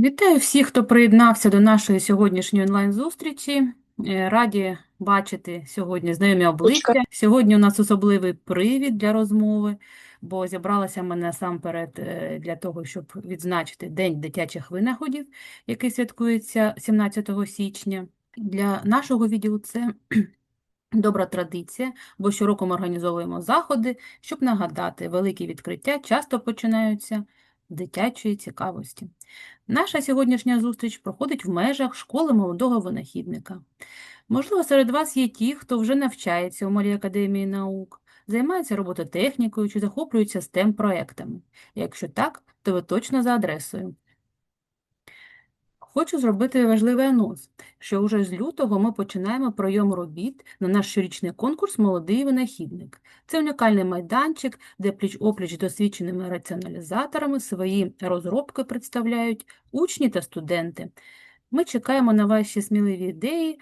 Вітаю всіх, хто приєднався до нашої сьогоднішньої онлайн-зустрічі. Е, Раді бачити сьогодні знайомі обличчя. Сьогодні у нас особливий привід для розмови, бо зібралася ми насамперед е, для того, щоб відзначити День дитячих винаходів, який святкується 17 січня. Для нашого відділу це добра традиція, бо щороку ми організовуємо заходи, щоб нагадати, великі відкриття часто починаються дитячої цікавості. Наша сьогоднішня зустріч проходить в межах школи молодого винахідника. Можливо, серед вас є ті, хто вже навчається у Малій академії наук, займається робототехнікою чи захоплюється stem проектами Якщо так, то ви точно за адресою. Хочу зробити важливий анонс, що вже з лютого ми починаємо прийом робіт на наш щорічний конкурс Молодий винахідник. Це унікальний майданчик, де пліч-опліч досвідченими раціоналізаторами свої розробки представляють учні та студенти. Ми чекаємо на ваші сміливі ідеї,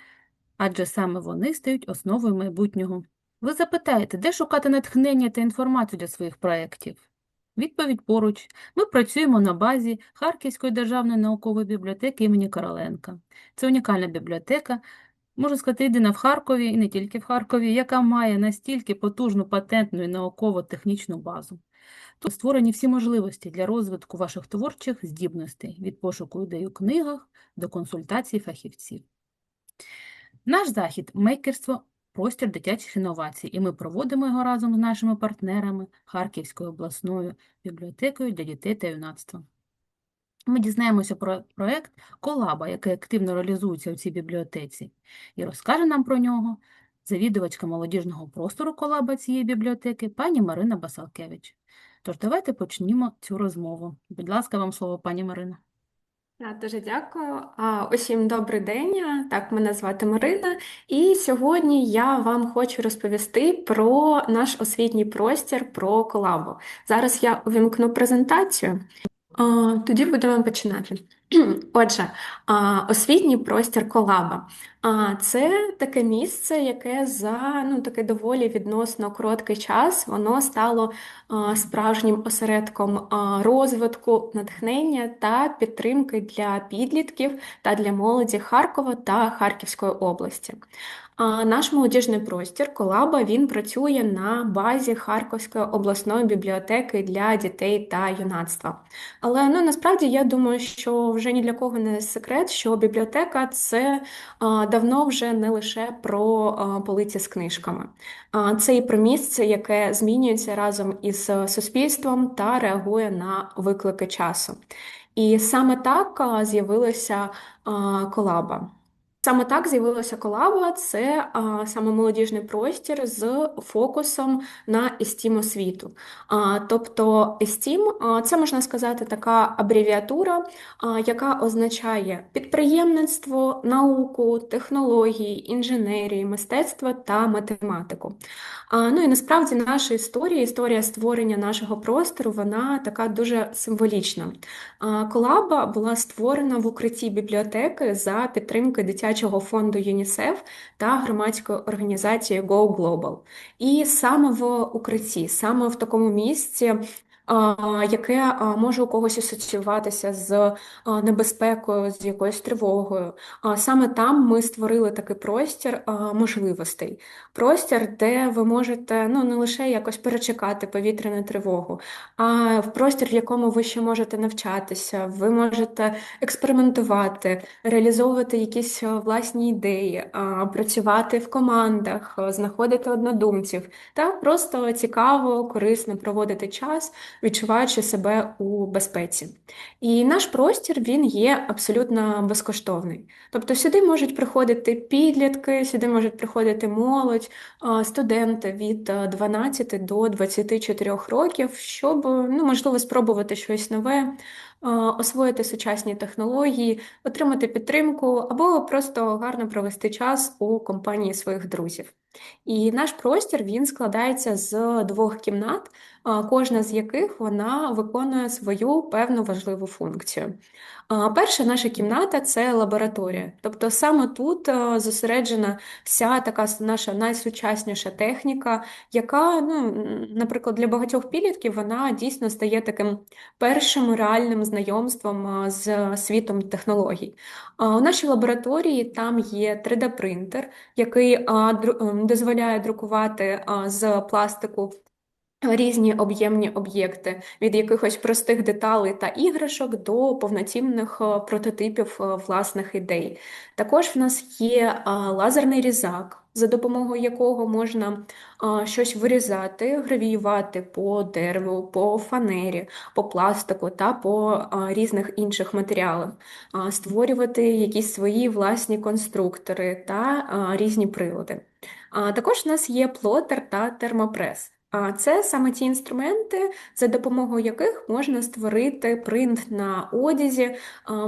адже саме вони стають основою майбутнього. Ви запитаєте, де шукати натхнення та інформацію для своїх проєктів? Відповідь поруч. Ми працюємо на базі Харківської державної наукової бібліотеки імені Короленка. Це унікальна бібліотека, можна сказати, єдина в Харкові і не тільки в Харкові, яка має настільки потужну патентну і науково-технічну базу. Тут створені всі можливості для розвитку ваших творчих здібностей від пошуку ідей у книгах до консультацій фахівців. Наш захід мейкерство простір дитячих інновацій, і ми проводимо його разом з нашими партнерами Харківською обласною бібліотекою для дітей та юнацтва. Ми дізнаємося про проєкт Колаба, який активно реалізується у цій бібліотеці, і розкаже нам про нього завідувачка молодіжного простору Колаба цієї бібліотеки пані Марина Басалкевич. Тож давайте почнімо цю розмову. Будь ласка, вам слово, пані Марина. Я Дуже дякую. Усім добрий день. Так, мене звати Марина, і сьогодні я вам хочу розповісти про наш освітній простір, про колабу. Зараз я увімкну презентацію. Тоді будемо починати. Отже, освітній простір колаба. Це таке місце, яке за ну, таке доволі відносно короткий час воно стало справжнім осередком розвитку, натхнення та підтримки для підлітків та для молоді Харкова та Харківської області. Наш молодіжний простір Колаба він працює на базі Харківської обласної бібліотеки для дітей та юнацтва. Але ну насправді я думаю, що вже ні для кого не секрет, що бібліотека це давно вже не лише про полиці з книжками, це і про місце, яке змінюється разом із суспільством та реагує на виклики часу. І саме так з'явилася колаба. Саме так з'явилася колаба, це а, саме молодіжний простір з фокусом на естім освіту. А, тобто естім це можна сказати така абревіатура, а, яка означає підприємництво, науку, технології, інженерію, мистецтво та математику. А, ну і насправді наша історія, історія створення нашого простору, вона така дуже символічна. А, колаба була створена в укритті бібліотеки за підтримки дитячого дитячого фонду ЮНІСЕФ та громадської організації Go Global. І саме в укритті, саме в такому місці яке може у когось асоціюватися з небезпекою, з якоюсь тривогою. Саме там ми створили такий простір можливостей. Простір, де ви можете ну, не лише якось перечекати повітряну тривогу, а в простір, в якому ви ще можете навчатися, ви можете експериментувати, реалізовувати якісь власні ідеї, працювати в командах, знаходити однодумців та просто цікаво, корисно проводити час відчуваючи себе у безпеці. І наш простір він є абсолютно безкоштовний. Тобто сюди можуть приходити підлітки, сюди можуть приходити молодь, студенти від 12 до 24 років, щоб ну, можливо спробувати щось нове. Освоїти сучасні технології, отримати підтримку або просто гарно провести час у компанії своїх друзів. І наш простір він складається з двох кімнат, кожна з яких вона виконує свою певну важливу функцію. Перша наша кімната це лабораторія. Тобто саме тут зосереджена вся така наша найсучасніша техніка, яка, ну, наприклад, для багатьох підлітків вона дійсно стає таким першим реальним знайомством з світом технологій. У нашій лабораторії там є 3D-принтер, який дозволяє друкувати з пластику різні об'ємні об'єкти, від якихось простих деталей та іграшок до повноцінних е, прототипів е, власних ідей. Також в нас є лазерний різак, за допомогою якого можна щось вирізати, гравіювати по дереву, по фанері, по пластику та по різних інших матеріалах, створювати якісь свої власні конструктори та різні прилади. Також в нас є плотер та термопрес. А це саме ті інструменти, за допомогою яких можна створити принт на одязі,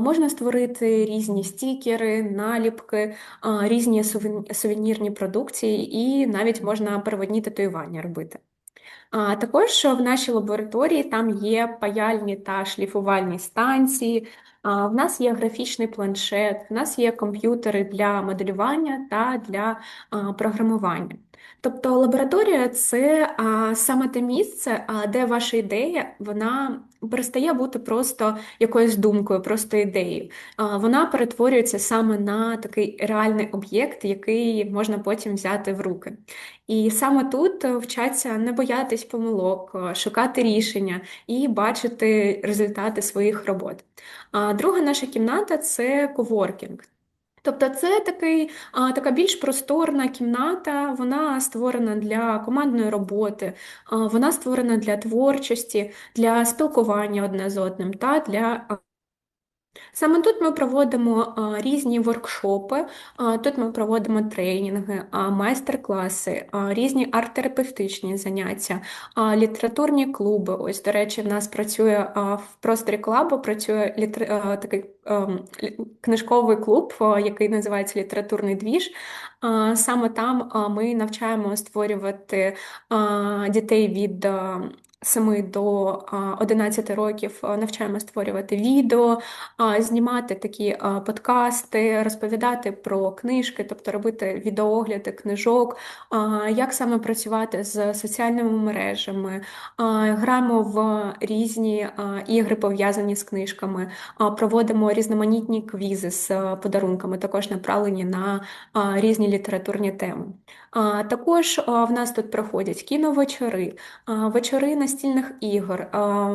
можна створити різні стікери, наліпки, різні сувенірні продукції, і навіть можна переводні татуювання робити. А також в нашій лабораторії там є паяльні та шліфувальні станції. В нас є графічний планшет, в нас є комп'ютери для моделювання та для програмування. Тобто лабораторія це а, саме те місце, а, де ваша ідея вона перестає бути просто якоюсь думкою, просто ідеєю. А, вона перетворюється саме на такий реальний об'єкт, який можна потім взяти в руки. І саме тут вчаться не боятись помилок, шукати рішення і бачити результати своїх робот. А друга наша кімната це коворкінг. Тобто це такий, а, така більш просторна кімната, вона створена для командної роботи, а, вона створена для творчості, для спілкування одне з одним та для Саме тут ми проводимо а, різні воркшопи, а, тут ми проводимо тренінги, а, майстер-класи, а, різні арт-терапевтичні заняття, а, літературні клуби. Ось, до речі, в нас працює а, в просторі клабу працює літер... а, такий лі- книжковий клуб, а, який називається Літературний двіж. А, Саме там а, ми навчаємо створювати а, дітей від а, 7 до 11 років, навчаємо створювати відео знімати такі подкасти, розповідати про книжки, тобто робити відеоогляди книжок, як саме працювати з соціальними мережами, граємо в різні ігри, пов'язані з книжками, проводимо різноманітні квізи з подарунками, також направлені на різні літературні теми. Також в нас тут проходять кіновечори, вечори настільних ігор,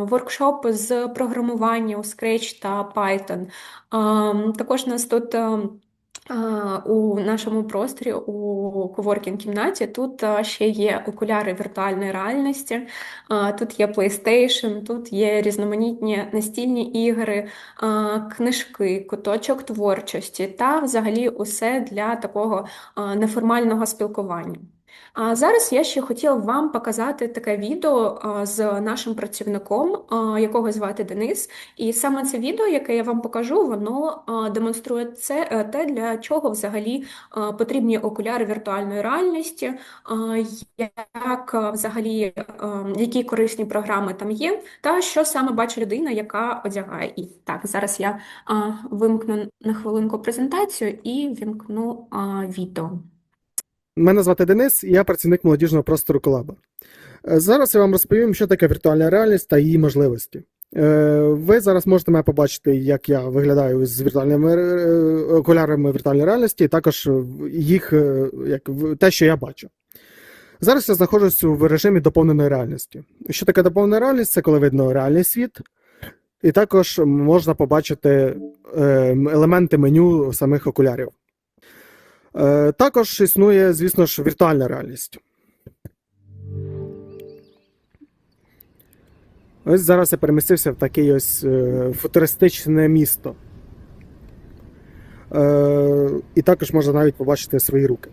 воркшоп з програмування у Scratch та Python. Також у нас тут а, у нашому просторі у коворкінг-кімнаті тут ще є окуляри віртуальної реальності, тут є PlayStation, тут є різноманітні настільні ігри, книжки, куточок творчості та взагалі усе для такого неформального спілкування. А зараз я ще хотіла вам показати таке відео з нашим працівником, якого звати Денис. І саме це відео, яке я вам покажу, воно демонструє це е, те, для чого взагалі потрібні окуляри віртуальної реальності, як взагалі які корисні програми там є, та що саме бачить людина, яка одягає їх. Так, зараз я вимкну на хвилинку презентацію і вімкну відео. Мене звати Денис, я працівник молодіжного простору Колаба. Е, Зараз я вам розповім, що таке віртуальна реальність та її можливості. Е, Ви зараз можете мене побачити, як я виглядаю з віртуальними е, окулярами віртуальної реальності, і також їх як те, що я бачу. Зараз я знаходжусь в режимі доповненої реальності. Що таке доповнена реальність? Це коли видно реальний світ, і також можна побачити е, елементи меню самих окулярів. Е, Також існує, звісно ж, віртуальна реальність. Ось зараз я перемістився в таке ось е, футуристичне місто. Е, І також можна навіть побачити свої руки.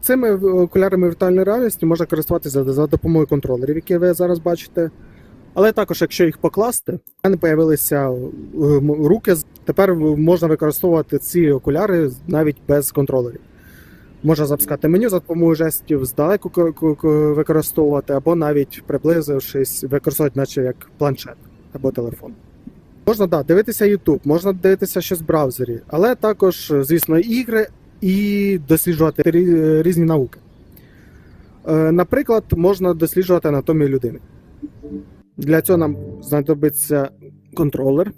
Цими окулярами віртуальної реальності можна користуватися за допомогою контролерів, які ви зараз бачите. Але також, якщо їх покласти, в мене з'явилися руки. Тепер можна використовувати ці окуляри навіть без контролерів. Можна запускати меню за допомогою жестів, здалеку ко- ко- ко- використовувати, або навіть приблизившись, використовувати, наче як планшет або телефон. Можна да, дивитися YouTube, можна дивитися щось в браузері, але також, звісно, ігри і досліджувати різні науки. Е, Наприклад, можна досліджувати анатомію людини. Для цього нам знадобиться контролер.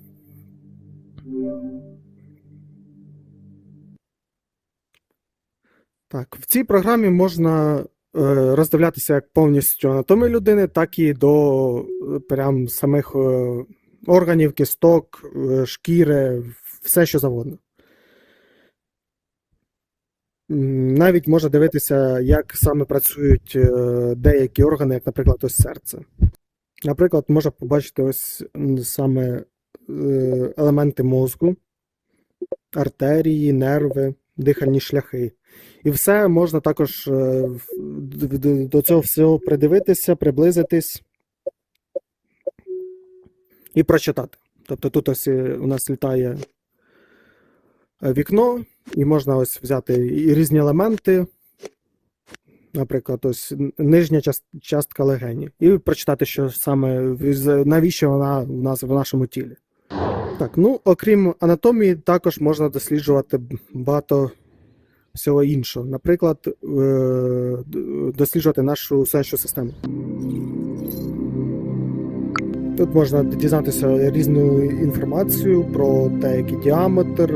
Так, в цій програмі можна е, роздивлятися як повністю анатомію людини, так і до е, прям самих е, органів, кісток, е, шкіри, все що завгодно. Навіть можна дивитися, як саме працюють е, деякі органи, як, наприклад, ось серце. Наприклад, можна побачити ось саме е, елементи мозку, артерії, нерви, дихальні шляхи. І все можна також е, до цього всього придивитися, приблизитись і прочитати. Тобто тут ось е, у нас літає вікно, і можна ось взяти і різні елементи, наприклад, ось нижня частка легені, і прочитати, що саме навіщо вона в нас в нашому тілі. Так, ну окрім анатомії, також можна досліджувати багато всього іншого. Наприклад, е, досліджувати нашу сонячну систему. Тут можна дізнатися різну інформацію про те, який діаметр,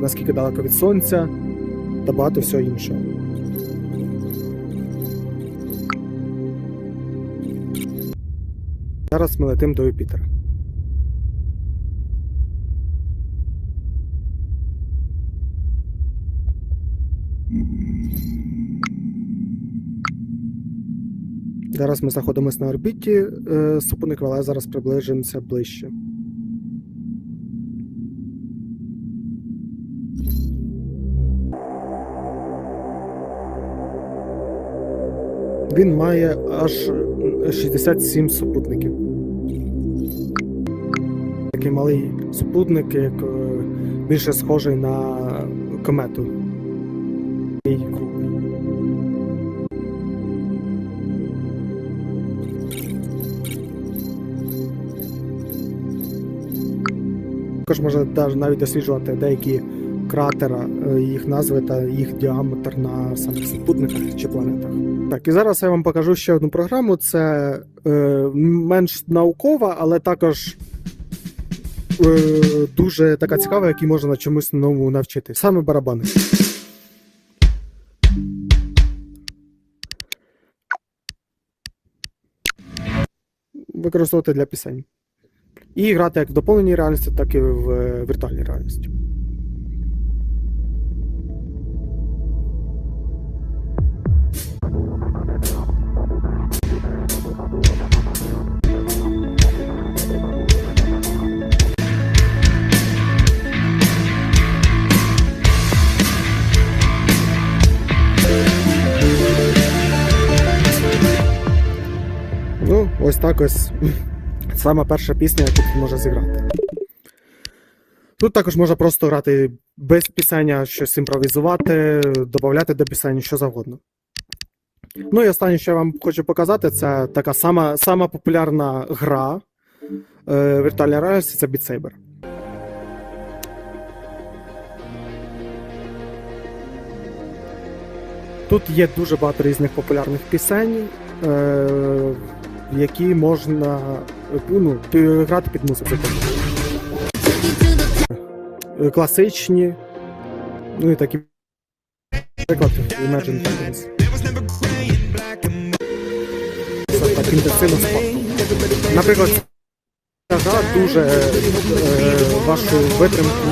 наскільки далеко від сонця та багато всього іншого. Зараз ми летимо до Юпітера. Зараз ми знаходимося на орбіті е, супутника, але зараз приближимося ближче. Він має аж 67 супутників. Такий малий супутник, як е, більше схожий на комету. Також можна навіть досліджувати деякі кратера, е, їх назви та їх діаметр на самих супутниках чи планетах. Так, і зараз я вам покажу ще одну програму. Це е, менш наукова, але також е, дуже така цікава, якій можна на чомусь новому навчити. Саме барабани. Використовувати для пісень. І грати як в доповненій реальності, так і в е, віртуальній реальності. Ось так саме перша пісня, яку тут може зіграти. Тут також можна просто грати без пісення, щось імпровізувати, додати до пісень, що завгодно. Ну і останнє, що я вам хочу показати, це така сама, сама популярна гра е, віртуальної реальності це Beat Saber. Тут є дуже багато різних популярних пісень, е, які можна ну, грати під музику. Е, Класичні, ну і такі. Наприклад, Imagine Dragons. Так інтенсивно спадку. Наприклад, ця гра дуже е, вашу витримку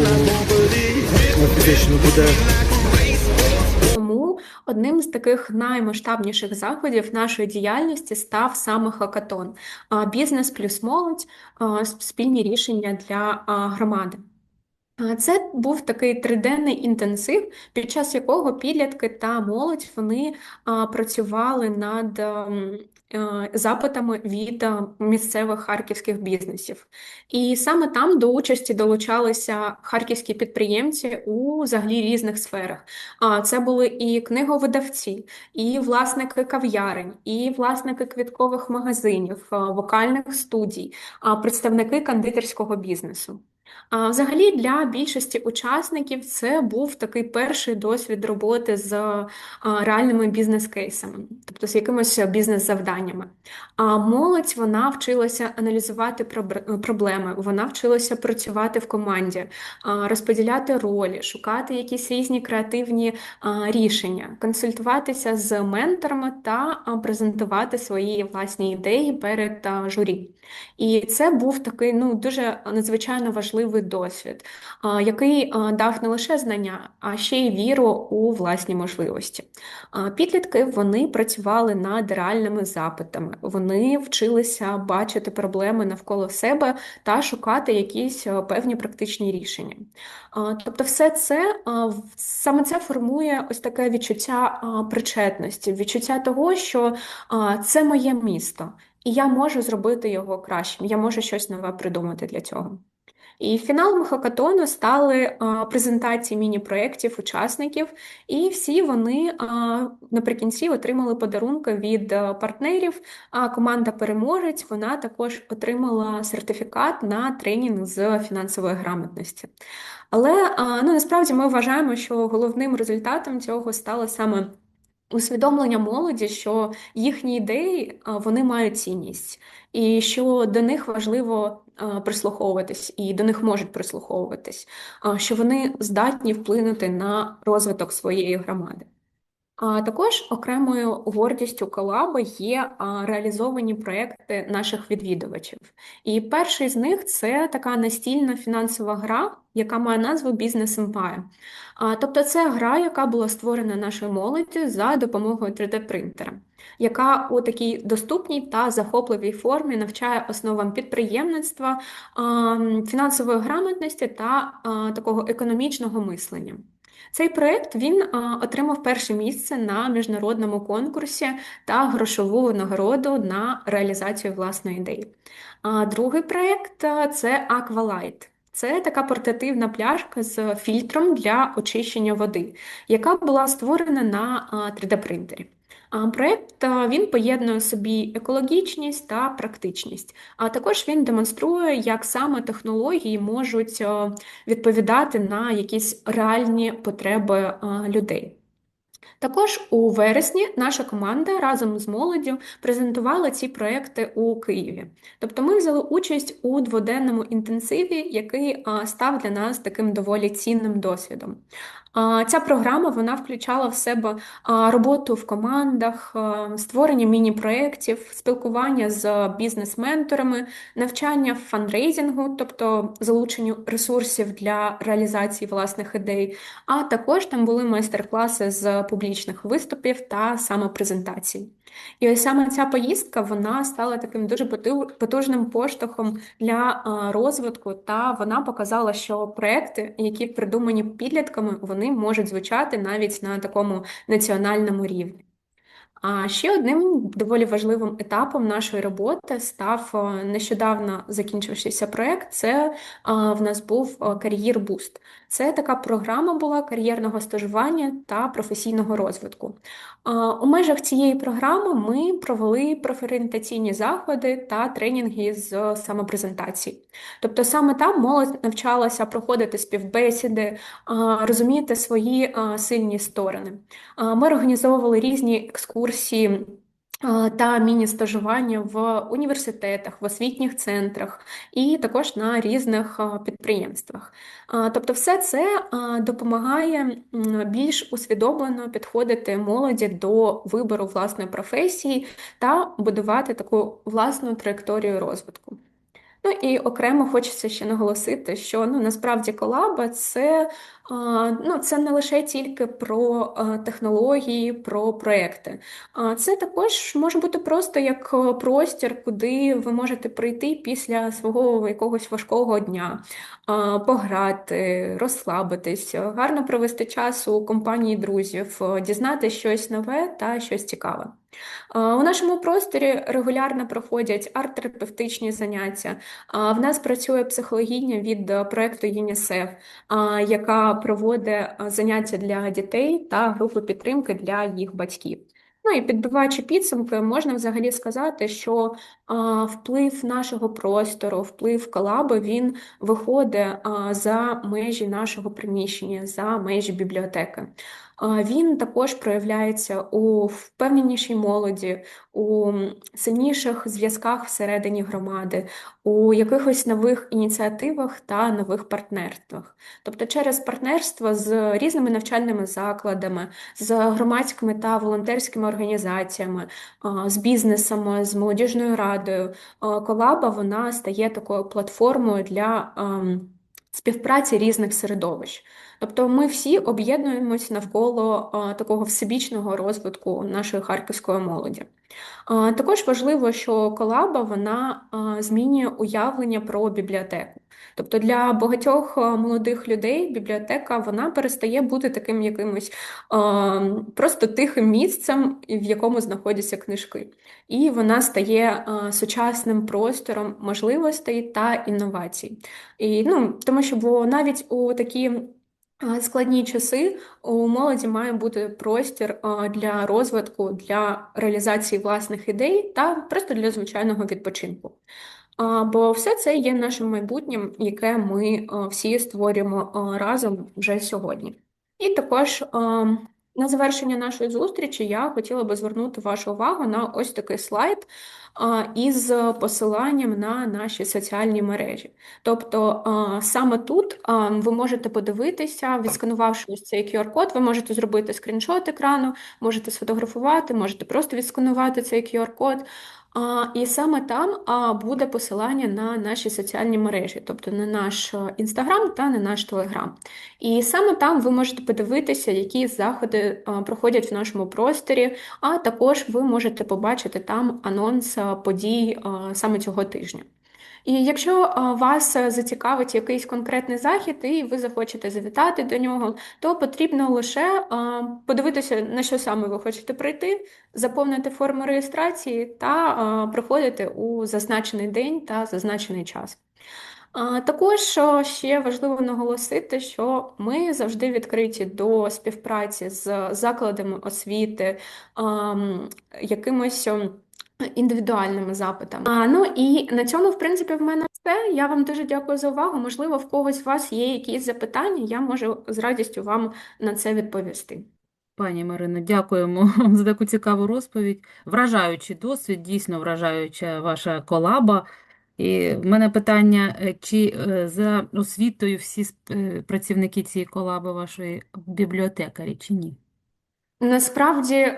е, фізичну буде одним з таких наймасштабніших заходів нашої діяльності став саме хакатон. Бізнес плюс молодь спільні рішення для громади. Це був такий триденний інтенсив, під час якого підлітки та молодь вони працювали над ем, запитами від е, місцевих харківських бізнесів. І саме там до участі долучалися харківські підприємці у взагалі різних сферах. А це були і книговидавці, і власники кав'ярень, і власники квіткових магазинів, вокальних студій, представники кондитерського бізнесу. Взагалі, для більшості учасників це був такий перший досвід роботи з реальними бізнес-кейсами, тобто з якимись бізнес-завданнями. А молодь вона вчилася аналізувати проблеми, вона вчилася працювати в команді, розподіляти ролі, шукати якісь різні креативні рішення, консультуватися з менторами та презентувати свої власні ідеї перед журі. І це був такий ну дуже надзвичайно важливий досвід, який дав не лише знання, а ще й віру у власні можливості. Підлітки вони працювали над реальними запитами, вони вчилися бачити проблеми навколо себе та шукати якісь певні практичні рішення. Тобто, все це саме це формує ось таке відчуття причетності, відчуття того, що це моє місто. І я можу зробити його кращим, я можу щось нове придумати для цього. І фіналом хакатону стали презентації міні-проєктів учасників, і всі вони наприкінці отримали подарунки від партнерів. А команда переможець вона також отримала сертифікат на тренінг з фінансової грамотності. Але ну, насправді ми вважаємо, що головним результатом цього стало саме усвідомлення молоді, що їхні ідеї вони мають цінність, і що до них важливо прислуховуватись, і до них можуть прислуховуватись, а, що вони здатні вплинути на розвиток своєї громади. Також окремою гордістю колаби є реалізовані проекти наших відвідувачів. І перший з них це така настільна фінансова гра, яка має назву Business Empire. Тобто це гра, яка була створена нашою молоддю за допомогою 3D-принтера, яка у такій доступній та захопливій формі навчає основам підприємництва, фінансової грамотності та такого економічного мислення. Цей проєкт він отримав перше місце на міжнародному конкурсі та грошову нагороду на реалізацію власної ідеї. А другий проєкт це Аквалайт. Це така портативна пляшка з фільтром для очищення води, яка була створена на 3D-принтері. Проєкт він поєднує собі екологічність та практичність, а також він демонструє, як саме технології можуть відповідати на якісь реальні потреби людей. Також у вересні наша команда разом з молоддю презентувала ці проекти у Києві. Тобто ми взяли участь у дводенному інтенсиві, який став для нас таким доволі цінним досвідом. А, Ця програма вона включала в себе роботу в командах, створення міні-проєктів, спілкування з бізнес-менторами, навчання в фандрейзингу, тобто залученню ресурсів для реалізації власних ідей, а також там були майстер-класи з публічних виступів та самопрезентацій. І ось саме ця поїздка вона стала таким дуже поту- потужним поштовхом для розвитку, та вона показала, що проекти, які придумані підлітками, вони можуть звучати навіть на такому національному рівні. А ще одним доволі важливим етапом нашої роботи став е, нещодавно закінчившийся проект. Це е, в нас був е, кар'єр Буст. Це така програма була кар'єрного стажування та професійного розвитку. У межах цієї програми ми провели профорієнтаційні заходи та тренінги з самопрезентації. Тобто саме там молодь навчалася проходити співбесіди, розуміти свої сильні сторони. Ми організовували різні екскурсії та міні-стажування в університетах, в освітніх центрах і також на різних підприємствах. Тобто, все це допомагає більш усвідомлено підходити молоді до вибору власної професії та будувати таку власну траєкторію розвитку. Ну і окремо хочеться ще наголосити, що ну насправді колаба це, ну, це не лише тільки про а, технології, про проекти. А це також може бути просто як простір, куди ви можете прийти після свого якогось важкого дня, пограти, розслабитись, гарно провести час у компанії друзів, дізнати щось нове та щось цікаве. А, У нашому просторі регулярно проходять арт-терапевтичні заняття. В нас працює психологиня від е, проекту ЮНІСЕФ, яка проводить е, заняття для дітей та групи підтримки для їх батьків. Ну і підбиваючи підсумки, можна взагалі сказати, що а, вплив нашого простору, вплив колаби, він виходить а, за межі нашого приміщення, за межі бібліотеки. Він також проявляється у впевненішій молоді, у сильніших зв'язках всередині громади, у якихось нових ініціативах та нових партнерствах. Тобто через партнерство з різними навчальними закладами, з громадськими та волонтерськими організаціями, з бізнесами, з молодіжною радою, колаба вона стає такою платформою для співпраці різних середовищ. Тобто ми всі об'єднуємось навколо такого всебічного розвитку нашої харківської молоді. Також важливо, що колаба вона змінює уявлення про бібліотеку. Тобто для багатьох молодих людей бібліотека вона перестає бути таким якимось просто тихим місцем, в якому знаходяться книжки. І вона стає сучасним простором можливостей та інновацій. І, ну, тому що бо навіть у такі складні часи у молоді має бути простір для розвитку, для реалізації власних ідей та просто для звичайного відпочинку. Бо все це є нашим майбутнім, яке ми всі створюємо разом вже сьогодні. І також на завершення нашої зустрічі я хотіла би звернути вашу увагу на ось такий слайд із посиланням на наші соціальні мережі. Тобто саме тут ви можете подивитися, відсканувавши ось цей QR-код, ви можете зробити скріншот екрану, можете сфотографувати, можете просто відсканувати цей QR-код. І саме там буде посилання на наші соціальні мережі, тобто на наш Інстаграм та на наш Телеграм. І саме там ви можете подивитися, які заходи а, проходять в нашому просторі, а також ви можете побачити там анонс подій а, саме цього тижня. І якщо вас е, зацікавить якийсь конкретний захід, і ви захочете завітати до нього, то потрібно лише подивитися, на що саме ви хочете прийти, заповнити форму реєстрації та приходити у зазначений день та зазначений час. Також ще важливо наголосити, що ми завжди відкриті до співпраці з закладами освіти, якимось індивідуальними запитами. А, ну і на цьому, в принципі, в мене все. Я вам дуже дякую за увагу. Можливо, в когось з вас є якісь запитання, я можу з радістю вам на це відповісти. Пані Марино, дякуємо за таку цікаву розповідь. Вражаючий досвід, дійсно вражаюча ваша колаба. І в мене питання, е, чи е, за освітою всі е, працівники цієї колаби вашої бібліотекарі, чи ні? Насправді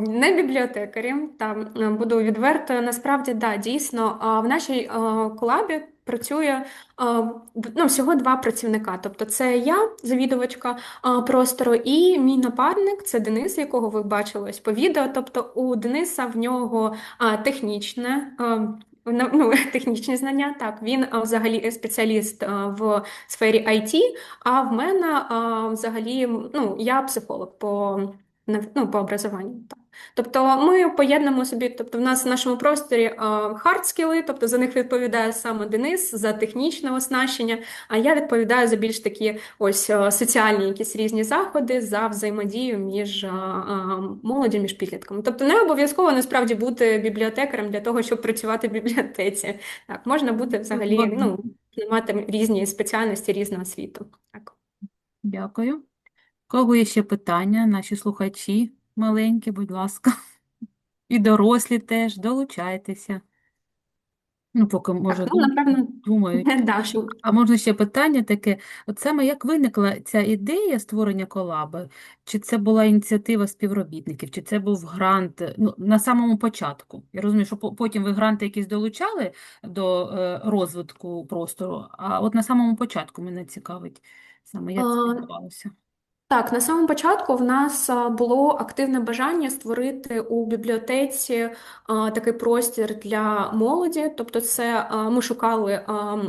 не бібліотекарі, там е, буду відверто. Насправді, да, дійсно, а, в нашій колабі працює ну, всього два працівника. Тобто, це я, завідувачка простору, і мій напарник, це Денис, якого ви бачили ось по відео. Тобто, у Дениса в нього технічне. А, Ну, технічні знання, так, він взагалі спеціаліст в сфері IT, а в мене взагалі, ну, я психолог по ну, по образуванню. Так. Тобто ми поєднуємо собі, тобто в нас в нашому просторі хард-скіли, тобто за них відповідає саме Денис за технічне оснащення, а я відповідаю за більш такі ось соціальні якісь різні заходи, за взаємодію між молоддю, між підлітками. Тобто не обов'язково насправді бути бібліотекарем для того, щоб працювати в бібліотеці. Так, можна бути взагалі, ну, мати різні спеціальності різного світу. Так. Дякую. Кого є ще питання? Наші слухачі маленькі, будь ласка. І дорослі теж, долучайтеся. Ну, поки, може, ну, напевно, думають. Да, що А можна ще питання таке: от саме як виникла ця ідея створення колаби? Чи це була ініціатива співробітників, чи це був грант ну, на самому початку? Я розумію, що потім ви гранти якісь долучали до е, розвитку простору, а от на самому початку мене цікавить саме, як це відбувалося. Так, на самому початку в нас було активне бажання створити у бібліотеці такий простір для молоді. Тобто, це ми шукали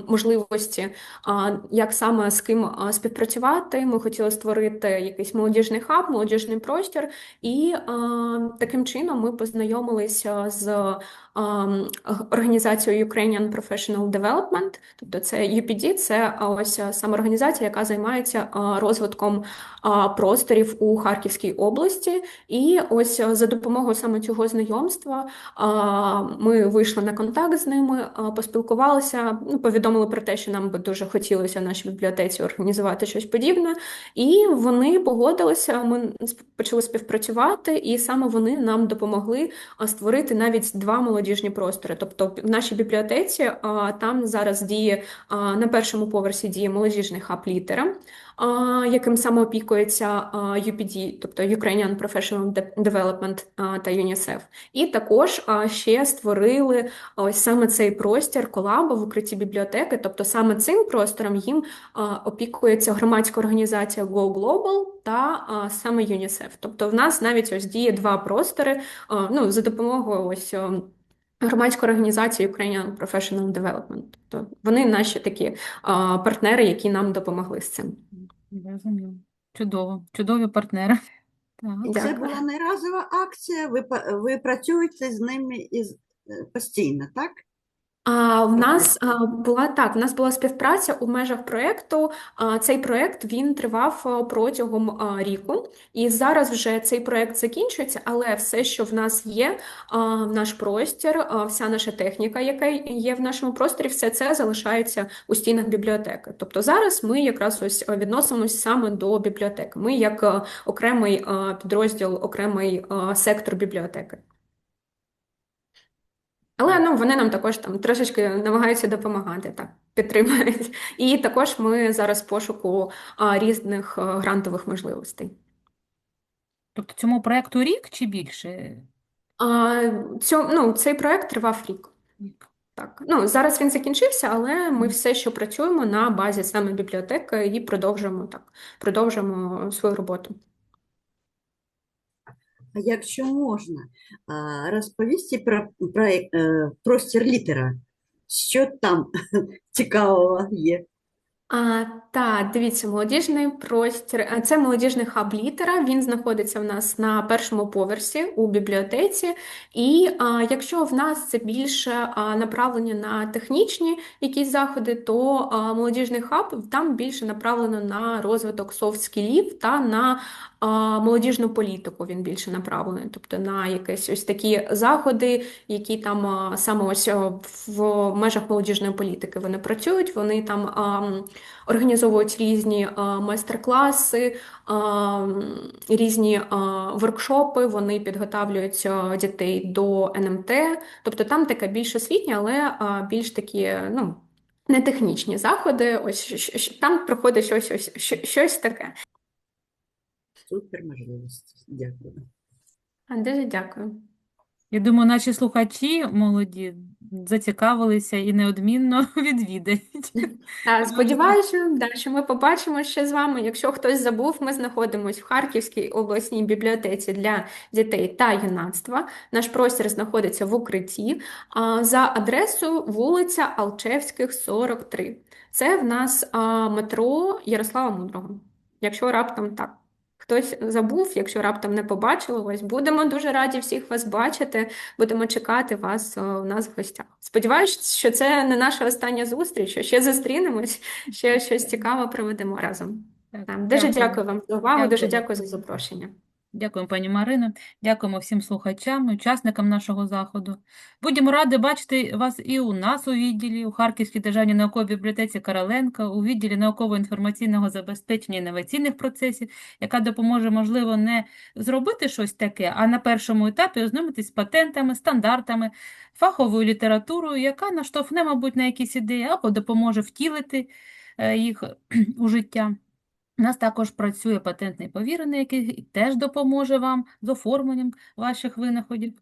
можливості, як саме з ким співпрацювати. Ми хотіли створити якийсь молодіжний хаб, молодіжний простір, і таким чином ми познайомилися з організацією Ukrainian Professional Development, тобто це UPD, це ось саме організація, яка займається розвитком просторів у Харківській області. І ось за допомогою саме цього знайомства ми вийшли на контакт з ними, поспілкувалися, ну, повідомили про те, що нам би дуже хотілося в нашій бібліотеці організувати щось подібне. І вони погодилися, ми почали співпрацювати, і саме вони нам допомогли створити навіть два молодіжні простори. Тобто в нашій бібліотеці там зараз діє на першому поверсі діє молодіжний хаб літера, яким саме опікується UPD, тобто Ukrainian Professional Development та ЮНІСЕФ. І також ще створили ось саме цей простір колаба в укритті бібліотеки. Тобто саме цим простором їм опікується громадська організація Go Global та саме ЮНІСЕФ. Тобто в нас навіть ось діє два простори ну, за допомогою ось. О, Громадської організації Ukrainian Professional Development. Тобто вони наші такі а, партнери, які нам допомогли з цим. Розумію. Чудово. Чудові партнери. Так. І це була не разова акція, ви, па- ви працюєте з ними із, е, постійно, так? А в нас а, була так, в нас була співпраця у межах проєкту. А, цей проєкт він тривав а, протягом а, ріку, і зараз вже цей проєкт закінчується, але все, що в нас є, а, наш простір, а, вся наша техніка, яка є в нашому просторі, все це залишається у стінах бібліотеки. Тобто зараз ми якраз ось відносимось саме до бібліотеки. Ми як а, окремий а, підрозділ, окремий а, сектор бібліотеки. Але ну, вони нам також там трошечки намагаються допомагати, так, підтримують. І також ми зараз в пошуку а, різних а, грантових можливостей. Тобто цьому проекту рік чи більше? А, цьо, ну, цей проект тривав рік. Рік. Так. Ну, зараз він закінчився, але ми все, що працюємо на базі саме бібліотеки і продовжуємо так, продовжуємо свою роботу. Якщо можна, розповісти про проект, е, простір літера. Що там цікавого є? А, так, дивіться, молодіжний простір. Це молодіжний хаб літера. Він знаходиться в нас на першому поверсі у бібліотеці. І а, якщо в нас це більше а, направлення на технічні якісь заходи, то а, молодіжний хаб там більше направлено на розвиток софт-скілів та на молодіжну політику. Він більше направлений, тобто на якісь ось такі заходи, які там саме ось в межах молодіжної політики вони працюють. Вони там. організовують різні майстер-класи, різні воркшопи, вони підготавлюють дітей до НМТ. Тобто там таке більш освітнє, але більш такі, ну, не технічні заходи. Ось там проходить щось, ось, щось таке. Супер можливості. Дякую. А, Дуже дякую. Я думаю, наші слухачі молоді зацікавилися і неодмінно відвідають. А, Сподіваюся, да, що ми побачимо ще з вами. Якщо хтось забув, ми знаходимося в Харківській обласній бібліотеці для дітей та юнацтва. Наш простір знаходиться в укритті за адресою вулиця Алчевських, 43. Це в нас метро Ярослава Мудрого. Якщо раптом так. Хтось забув, якщо раптом не побачили, ось будемо дуже раді всіх вас бачити. Будемо чекати вас у нас в гостях. Сподіваюсь, що це не наша остання зустріч, що ще зустрінемось, ще щось цікаве проведемо разом. Так, Дуже дякую. дякую вам за увагу, дуже Дякую. дякую за запрошення. Дякуємо, пані Марино. Дякуємо всім слухачам, учасникам нашого заходу. Будемо раді бачити вас і у нас у відділі, у Харківській державній науковій бібліотеці Короленка, у відділі науково-інформаційного забезпечення інноваційних процесів, яка допоможе, можливо, не зробити щось таке, а на першому етапі ознайомитись з патентами, стандартами, фаховою літературою, яка наштовхне, мабуть, на якісь ідеї або допоможе втілити е, їх у життя. У нас також працює патентний повірений, який теж допоможе вам з оформленням ваших винаходів.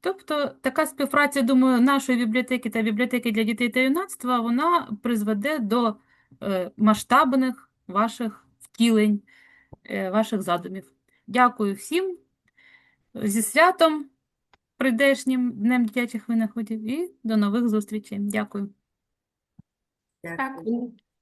Тобто така співпраця, думаю, нашої бібліотеки та бібліотеки для дітей та юнацтва, вона призведе до е, масштабних ваших втілень, е, ваших задумів. Дякую всім зі святом прийдешнім Днем дитячих винаходів і до нових зустрічей. Дякую. Дякую.